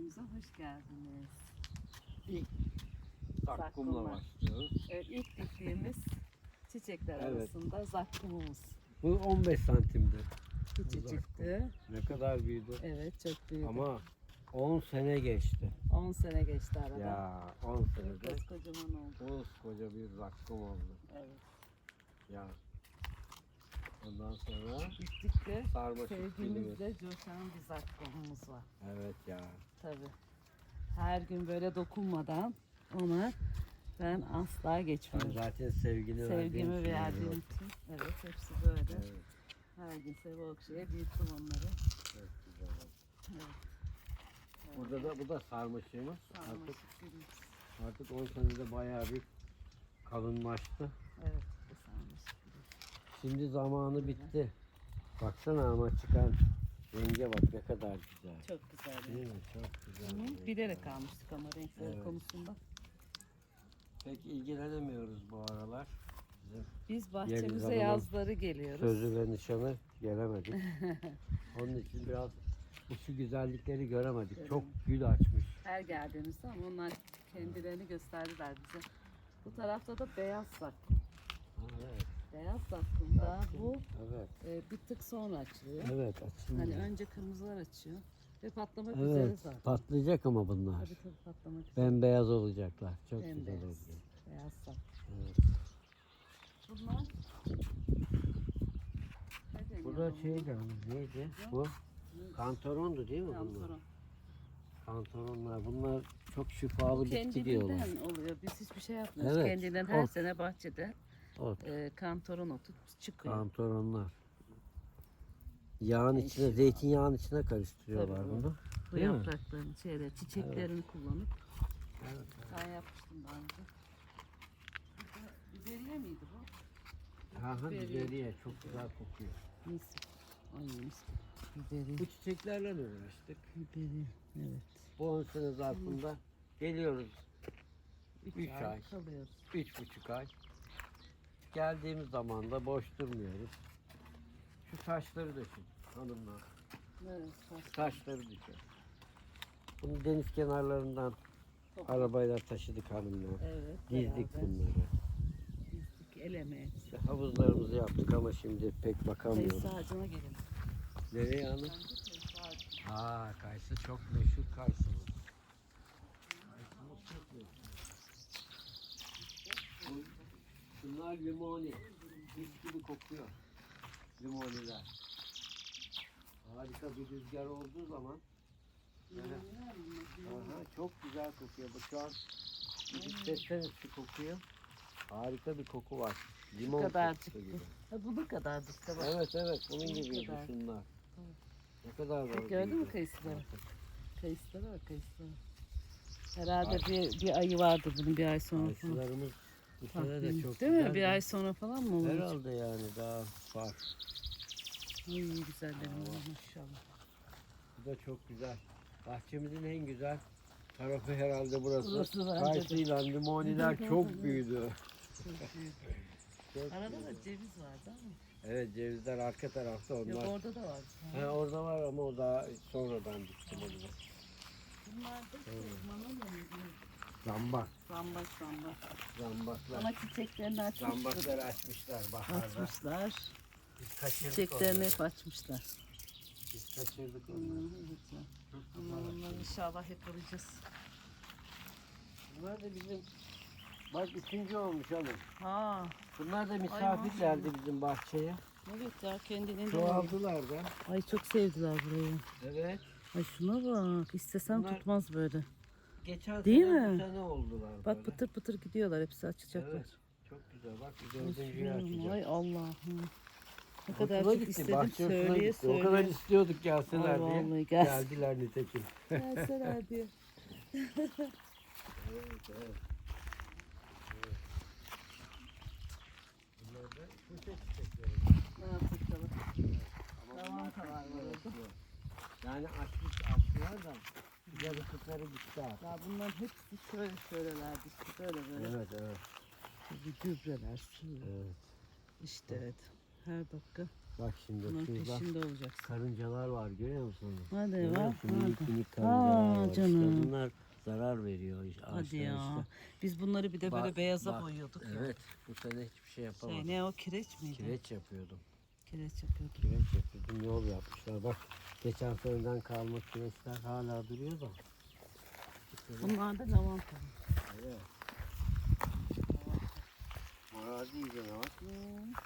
bahçemize hoş geldiniz. İlk Zakkumla. başlıyoruz. Evet, ilk diktiğimiz çiçekler Evet. arasında zakkumumuz. Bu 15 santimdi. Küçücüktü. Ne kadar büyüdü. Evet çok büyüdü. Ama 10 sene geçti. 10 sene geçti arada. Ya 10 senede Koskocaman oldu. koca bir zakkum oldu. Evet. Ya. Ondan sonra Gittikçe sarmaşık geliyor. sevgimizle coşan bir zakkumumuz var. Evet ya. Tabii. Her gün böyle dokunmadan ona ben asla Ben geçmiyorum. zaten sevgini Sevgimi verdiğim için verdiğim için. Evet hepsi böyle. Evet, Her gün sev okşaya büyüttüm onları. çok güzel oldu. Evet. Burada da bu da sarmaşığımız. Artık Sarmaşık gülümüz. artık 10 senede bayağı bir kalınlaştı. Evet sarmaşık. Şimdi zamanı bitti. Baksana ama çıkan renge bak ne kadar güzel. Çok güzel. Değil mi? Çok güzel. Hı. Bilerek almıştık ama renkleri Evet. konusunda. Pek ilgilenemiyoruz bu aralar. Bizim Biz bahçemize yazları geliyoruz. sözü ve nişanı gelemedik. Onun için biraz bu şu güzellikleri göremedik. Çok gül açmış. Her geldiğimizde ama onlar kendilerini gösterdiler bize. Bu tarafta da beyaz. Ha, evet. Beyaz zakkumda bu Evet. e, bir tık sonra açılıyor. Evet açılıyor. Hani önce kırmızılar açıyor ve patlamak üzere Evet. zaten. Patlayacak ama bunlar. Tabii tabii patlamak üzere. Bembeyaz olacaklar. Çok güzel Bembeyaz. olacak. Beyaz sak. Evet. Bunlar Burada bunlara? şey. Neydi? Bu kantarondu değil mi bunlar? Kantaron. Kantaronlar. Bunlar çok şifalı bitki diyorlar. Kendiliğinden oluyor. Biz hiçbir şey yapmıyoruz. Evet, Kendinden her ot. sene bahçede Ot. e, kantaron otu çıkıyor. Kantaronlar. Yağın içine, zeytinyağının içine karıştırıyorlar Tabii, bunu. Bu değil mi? yapraklarını, şeyleri, çiçeklerini kullanıp Evet. ben yapmıştım daha önce. Biberiye miydi bu? Ha ha Biberiye. çok güzel kokuyor. Mis. Ay mis. Biberiye. Bu çiçeklerle uğraştık. Biberiye. Evet. Bu 10 sene zarfında geliyoruz. Üç, Üç ay, ay. kalıyoruz. Üç buçuk ay. Geldiğimiz zaman da boş durmuyoruz. Şu taşları dökün hanımlar. Evet. taş- Taşları dökün. Bunu deniz kenarlarından toprak. arabayla taşıdık hanımlar. Evet. Dizdik beraber bunları. Dizdik el emeği. İşte havuzlarımızı yaptık ama şimdi pek bakamıyoruz. Kayısı ağacına gelelim. Nereye hanım? Kayısı. Aa kayısı çok meşhur kayısımız. Kayısımız çok meşhur. Bu- Bunlar limoni. Mis gibi kokuyor. Limoniler. Harika bir rüzgar olduğu zaman böyle, aha, çok güzel kokuyor. Bu şu an hissetseniz şu kokuyu. Harika bir koku var. Limon kadarcık kokusu bu. gibi. Ha, bu da kadarcık işte bak. Evet evet bunun Bu gibiydi kadar. şunlar. Ne kadar var. Bak gördün mü kayısıları? Kayısılara bak kayısılara. Herhalde bir, bir ayı vardı bunun bir ay sonra falan. Kayısılarımız bu sene de çok Değil güzel. mi? Bir ay sonra falan mı olur? Herhalde yani daha var. Ay güzellerim var maşallah. Bu da çok güzel. Bahçemizin en güzel tarafı herhalde burası. Burası bence de. Limoniler çok büyüdü. Çok Arada büyüdü. da ceviz vardı ama. Evet cevizler arka tarafta Yok onlar. orada da vardı. He, orada var ama o daha sonradan diktim onu. Bunlar da şey, manolya mı? Zambak. Zambak zambak. Zambaklar. Ama çiçeklerini açmışlar. Zambaklar açmışlar baharda. Açmışlar. Biz kaçırdık Çiçeklerini onları. hep açmışlar. Biz kaçırdık onları. evet güzel. aman inşallah hep alacağız. Bunlar da bizim bak üçüncü olmuş hanım. Ha, Bunlar da misafir geldi bizim bahçeye. evet ya kendiliğinden. Çoğaldılar da. Ay çok sevdiler burayı. Evet. Ay şuna bak. İstesem Bunlar- tutmaz böyle. Geçen Değil sene mi? bu sene oldular Bak böyle. pıtır pıtır gidiyorlar. Hepsi açacaklar. Evet. Çok güzel. Bak dördüncüyü şuna- açacak. Ay Allah'ım. Ne kadar çok gitti, istedim bahçe söyleye gitti. O kadar söyleye. istiyorduk gelseler Ay, diye. vallahi gel. Geldiler nitekim. Gelseler diye. Evet, evet. evet. Bunlar da köşe çiçekleri. Ne yaptık Tamam, güzel. Yani açmış açtılar da yarısıkları gitti artık. Ya bunların hepsi şöyle şöylelerdi işte böyle böyle. Evet evet. Bir gübreler, su. evet. İşte evet. Her dakika. Bak şimdi Bunun şurada peşinde olacaksın. karıncalar var görüyor musun? Hadi Görüyor musun? Minik Hadi. minik Aa, karıncalar var. İşte canım. bunlar zarar veriyor işte Hadi ağaçlara ya. işte. Biz bunları bir de böyle Bak, beyaza bak. boyuyorduk. ya. Evet bu sene hiçbir şey yapamadım. Şey ne o kireç miydi? Kireç yapıyordum. Kireç yapıyorduk. Kireç yapıyordum yol yapmışlar. Bak geçen seneden kalma kireçler hala duruyor da. Bunlar da lavanta. Evet. İyice ne var?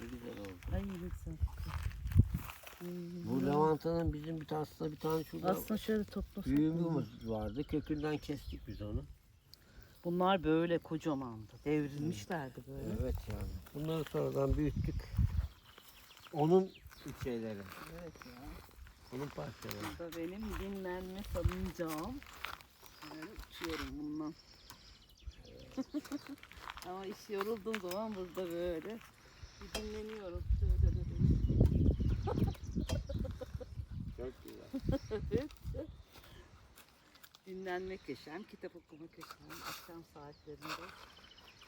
Ne güzel oldu. Ay güzel. Bu lavantanın bizim bir aslında bir tane şurada Aslında şöyle toplasak. büyüğümüz vardı. Kökünden kestik biz onu. Bunlar böyle kocamandı. Devrilmişlerdi böyle. Evet yani. Bunları sonradan büyüttük. Onun şeyleri, Evet ya. onun parçaları. Bu da benim dinlenme salıncağım. Böyle uçuyorum bundan. Ama iş yorulduğum zaman burada böyle bir dinleniyorum. Şöyle de böyle. Çok güzel. Evet. Dinlenme köşem, kitap okuma köşem, akşam saatlerinde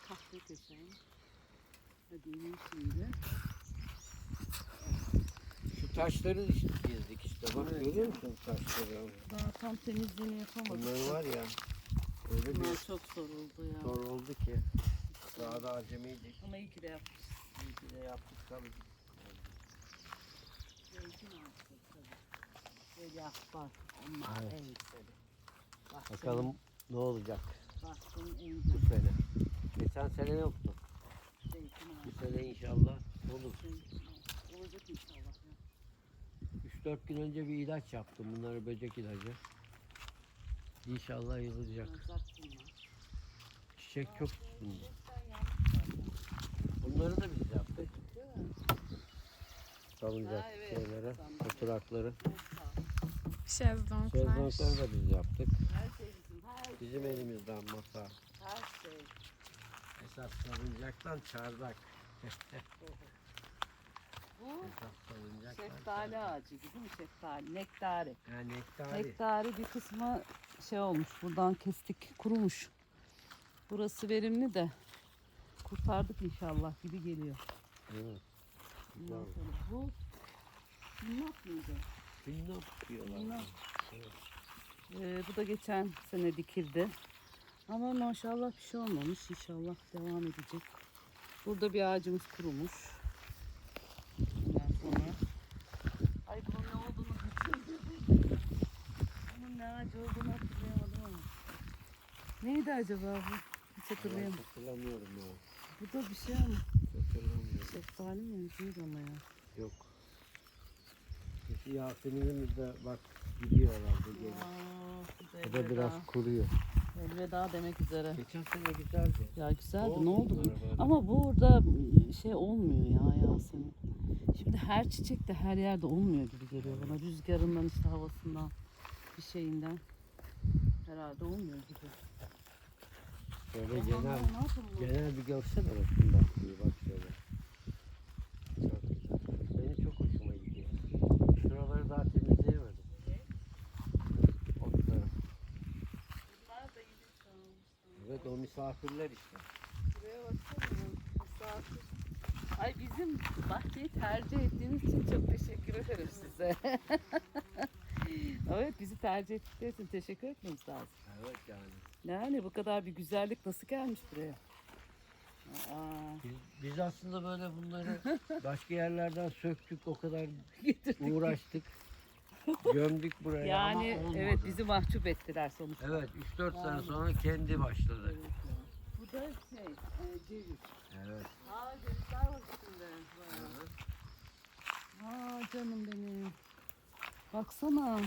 kahve köşem. Hadi ineyim şimdi. Taşları işte gezdik işte. Bak Evet. görüyor musun taşları? Daha tam temizliğini yapamadım. Bunları var ya. Öyle Bunlar bir çok zor oldu ya. zor oldu ki. Daha da acemiydik. Ama iyi ki de yapmışız. İyi ki de yaptık tabii. Böyle bak onlar Evet. en güzeli. Bahçenin- Bakalım ne olacak Bahçenin en bu güzeli sene. Geçen sene yoktu. Bu sene inşallah olur. Olacak inşallah. Ya. 3-4 gün önce bir ilaç yaptım. Bunları böcek ilacı. İnşallah yılacak. Çiçek çok üstünde. Bunları da biz yaptık. Salıncak evet. şeylere, oturakları. Şezlonglar. Şezlongları da biz yaptık. Her şey bizim, elimizden masa. Her şey. Esas salıncaktan çardak. Bu şeftali ağacı gibi mi şeftali? Nektari. Ha, nektari. Nektari bir kısmı şey olmuş. Buradan kestik, kurumuş. Burası verimli de kurtardık inşallah gibi geliyor. Evet. Ondan sonra bu minnak mıydı? Binnok diyorlar. Evet. Ee, bu da geçen sene dikildi. Ama maşallah bir şey olmamış. İnşallah devam edecek. Burada bir ağacımız kurumuş. Ondan sonra. Ay bunun ne olduğunu hatırlayamadım. Bunun ne ağacı olduğunu hatırlayamadım ama. Neydi acaba bu? Hiç hatırlayamadım. Hatırlamıyorum ya. Bu da bir şey ama. Hatırlamıyorum. Şeftali mi? Değil ama ya. Yok. Yasemin'imiz de bak gidiyor herhalde geri. Aa, O da biraz kuruyor. Elveda demek üzere. Geçen sene güzeldi. Ya güzeldi ne oldu? bu? Ama burada şey olmuyor ya Yasemin. Şimdi her çiçek de her yerde olmuyor gibi geliyor bana. Rüzgarından işte havasından bir şeyinden. Herhalde olmuyor gibi. Şöyle genel genel bir görsel arasında bak şöyle. Benim çok hoşuma gidiyor. Şuraları daha temizleyemedim. Otları. Evet o misafirler işte. Buraya baksana. Misafir. Ay bizim bahçeyi tercih ettiğiniz için çok teşekkür ederim size. evet bizi tercih ettikleri için teşekkür etmemiz lazım. Evet yani. Yani bu kadar bir güzellik nasıl gelmiş buraya? Aa, Biz, biz aslında böyle bunları başka yerlerden söktük o kadar getirdik. uğraştık. Gömdük buraya Yani ama olmadı. evet bizi mahcup ettiler sonuçta. Evet 3-4 sene Yani. sonra kendi başladı. Evet. Bu da şey, e, ceviz. Evet. Aa cevizler var içinde. bayağı. Aa canım benim. Baksana.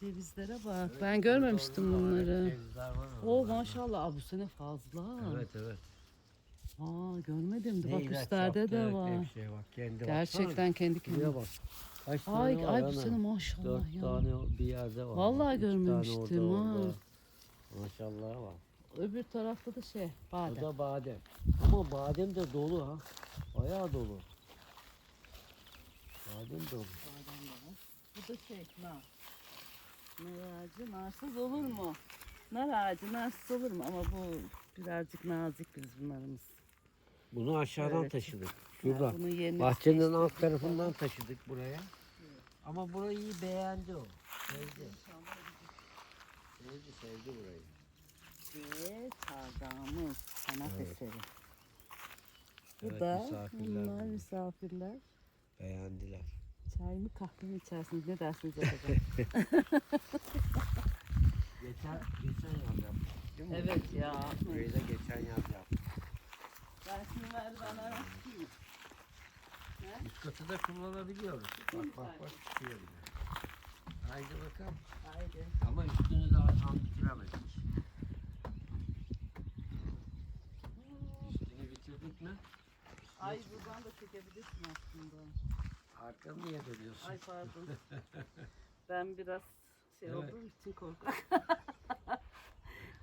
Cevizlere bak. Evet, ben görmemiştim var, bunları. var O maşallah Aa, bu sene fazla. Evet evet. Aa görmedim de bak üstlerde de var. Şey bak kendi Gerçekten kendi baksana. Buraya kendine. bak. Kaç tane Ay, var ay bu sene maşallah Dört ya. tane bir yerde var. Vallahi tane görmemiştim, orada, ha. orada. Maşallah var. Öbür tarafta da şey O badem. da badem. Ama badem de dolu ha. Bayağı dolu. Badem dolu. Bu da şey nar. Nar ağacı narsız olur mu? Nar ağacı narsız olur mu? Ama bu birazcık nazik biz bunlarımız. Bunu aşağıdan Evet. taşıdık. Şuradan. Bahçenin alt tarafından taşıdık buraya. Ama burayı beğendi o. Sevdi. Sevdi, sevdi burayı. Ve sardağımız sanat Evet. eseri. Bu Evet, da misafirler bunlar. misafirler. Beğendiler. Çay mı kahve mi içersiniz? Ne dersiniz acaba? Geçen, geçen yaz yaptık değil mi? evet ya. Burayı da geçen yaz yaptık. Ben şimdi merdivenden açayım. Üst katı da kullanabiliyoruz. Bak bak bak çıkıyor bile. Haydi bakalım. Haydi. Ama üstünü daha tam bitiremedik. Üstünü bitirdik mi? Ay buradan da çekebilirsin aslında. Arkanı niye dönüyorsun? Ay pardon. ben biraz şey Evet. olduğum için korkak.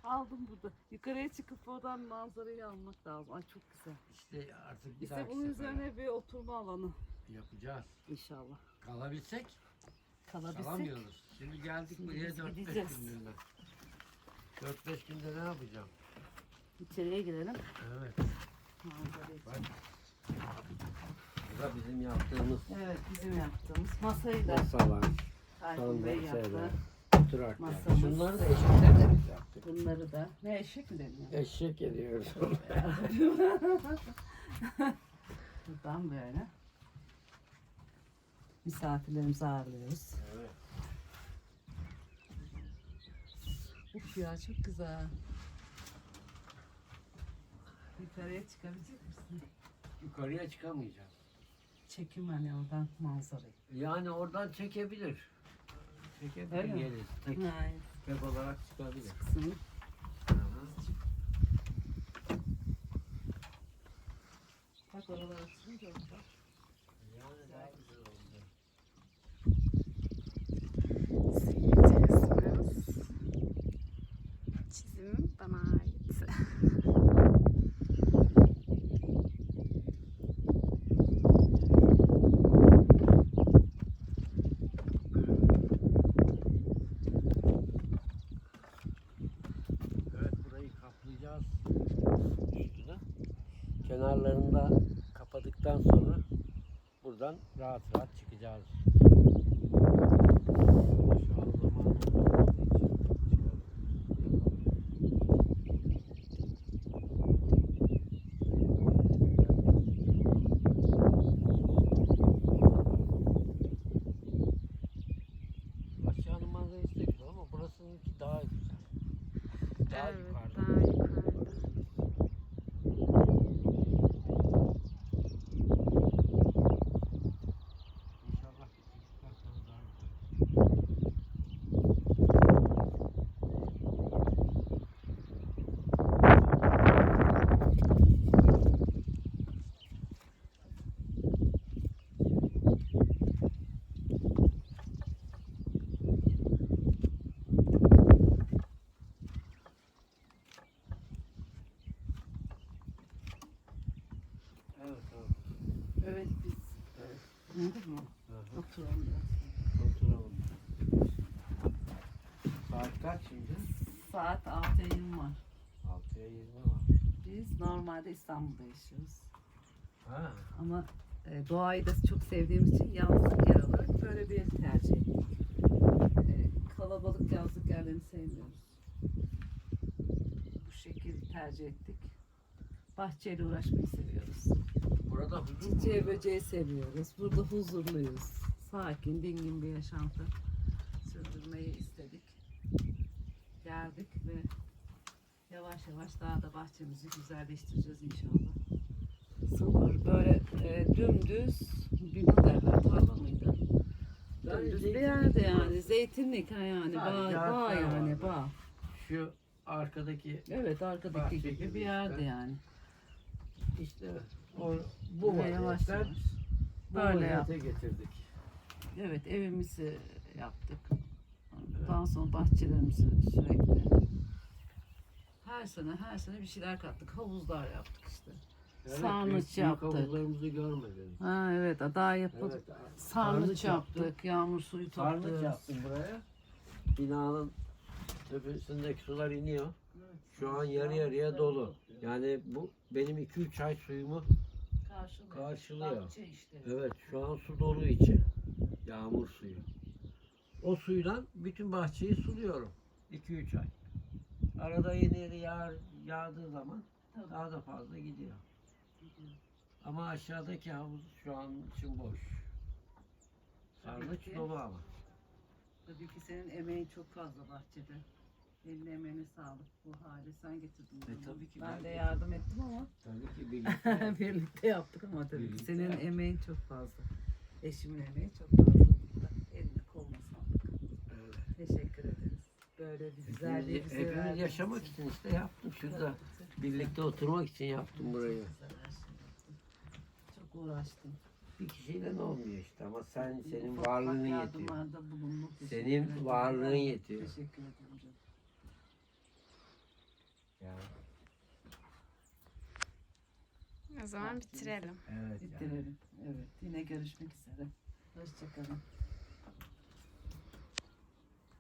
Aldım burada. Yukarıya çıkıp oradan manzarayı almak lazım. Ay çok güzel. İşte artık bir İşte bunun üzerine bir oturma alanı yapacağız. inşallah. Kalabilsek Kalabilsek. kalamıyoruz. Şimdi geldik Şimdi buraya biz 4-5 gideceğiz. günlüğüne. 4-5 günde ne yapacağım? İçeriye girelim. Evet. Manzarayı Bak. Da bizim yaptığımız Evet bizim yaptığımız masayı da masalar, Tayfun Bey yaptı. sandalyeler, oturaklar. Masamız. Şunları da eşekler de biz yaptık. Bunları da. Ne eşek mi deniyor? Eşek ediyoruz. Buradan böyle. Misafirlerimizi ağırlıyoruz. evet. Uf ya çok güzel. Yukarıya çıkabilecek misin? Yukarıya çıkamayacağız. Çekim hani oradan manzarayı. Yani oradan çekebilir. Çekebilir Öyle mi? gelir. Tek Hayır. tek olarak çıkabilir. Kısmı. Bak oralar açılınca orada. Yani daha güzel oldu. Seyircisiniz. Çizim bana ait. Evet burayı kaplayacağız üstüne. Kenarlarında kapadıktan sonra buradan rahat rahat çıkacağız. Şu an zamanı olmadığı için çıkalım. Aşağının manzarası da güzel ama burasınınki daha güzel. Daha evet, yukarıda. daha yukarıda. İnşallah bittikten sonra daha güzel. Evet tamam. Evet biz. Evet. Anladın mı? Hı hı. Oturalım biraz. Oturalım. Saat kaç şimdi? Saat 6'ya 20 var. 6'ya 20 var. Biz normalde İstanbul'da yaşıyoruz. Ha. Ama e, doğayı da çok sevdiğimiz için yazlık yer olarak böyle bir tercih ettik. E, kalabalık yazlık yerlerini sevmiyoruz. Bu şekilde tercih ettik. Bahçeyle uğraşmayı seviyoruz. Burada huzur? Çiçeği böceği seviyoruz. Burada huzurluyuz. Sakin, dingin bir yaşantı Geldik ve yavaş yavaş daha da bahçemizi güzelleştireceğiz inşallah. Sıfır böyle e, dümdüz bir derler tarla mıydı? Dümdüz bir yerde yani. Zeytinlik ha yani. Bağ, Sadece bağ yani bağ. Şu arkadaki Evet arkadaki Bahçe gibi gibi bir yerde işte. yani. işte o, bu Ve yavaş vaziyetten yavaş. bu Böyle vaziyete yaptık. getirdik. Evet evimizi yaptık. Sonra bahçelerimizi sürekli. Her sene her sene bir şeyler kattık. Havuzlar yaptık işte. Evet, Sarnıç yaptık. Havuzlarımızı görmedin. Ha evet daha yapıldı. Evet. Sarnıç yaptık. yaptık. Yağmur suyu Sarnıç topluyoruz. yaptım buraya. Binanın tepesindeki sular iniyor. Şu an yarı yarıya dolu. Yani bu benim 2-3 ay suyumu Karşılıyor. Karşılıyor. İşte. Evet şu an su dolu içi. Yağmur suyu. O suyla bütün bahçeyi suluyorum. 2-3 ay. Arada yeni yeni yağ, yağdığı zaman Tabii. daha da fazla gidiyor. Ama aşağıdaki havuz şu an için boş. Sarnıç ki. dolu ama. Tabii ki senin emeğin çok fazla bahçede. Eline emeğine sağlık. Bu hali sen getirdin. E, bunu. tabii ki ben ben de yardım ettim ama Tabii ki birlikte. birlikte yaptık ama tabii ki Birlikte senin yaptık. emeğin çok fazla. Eşimin emeği çok fazla. burada. Eline koluna sağlık. Evet. Teşekkür ederiz. Böyle bir güzel bir bize hepimiz verdiğiniz yaşamak için işte yaptım şurada. Birlikte oturmak için yaptım burayı. Çok uğraştım. Bir kişiyle ne olmuyor işte ama sen senin Ufak varlığın yetiyor. yardımlarda bulunduk. Teşekkür Senin ederim. varlığın yetiyor. Teşekkür ederim canım. Ya, O zaman bitirelim. evet. yani. Bitirelim. Evet. Yine görüşmek üzere. Hoşçakalın.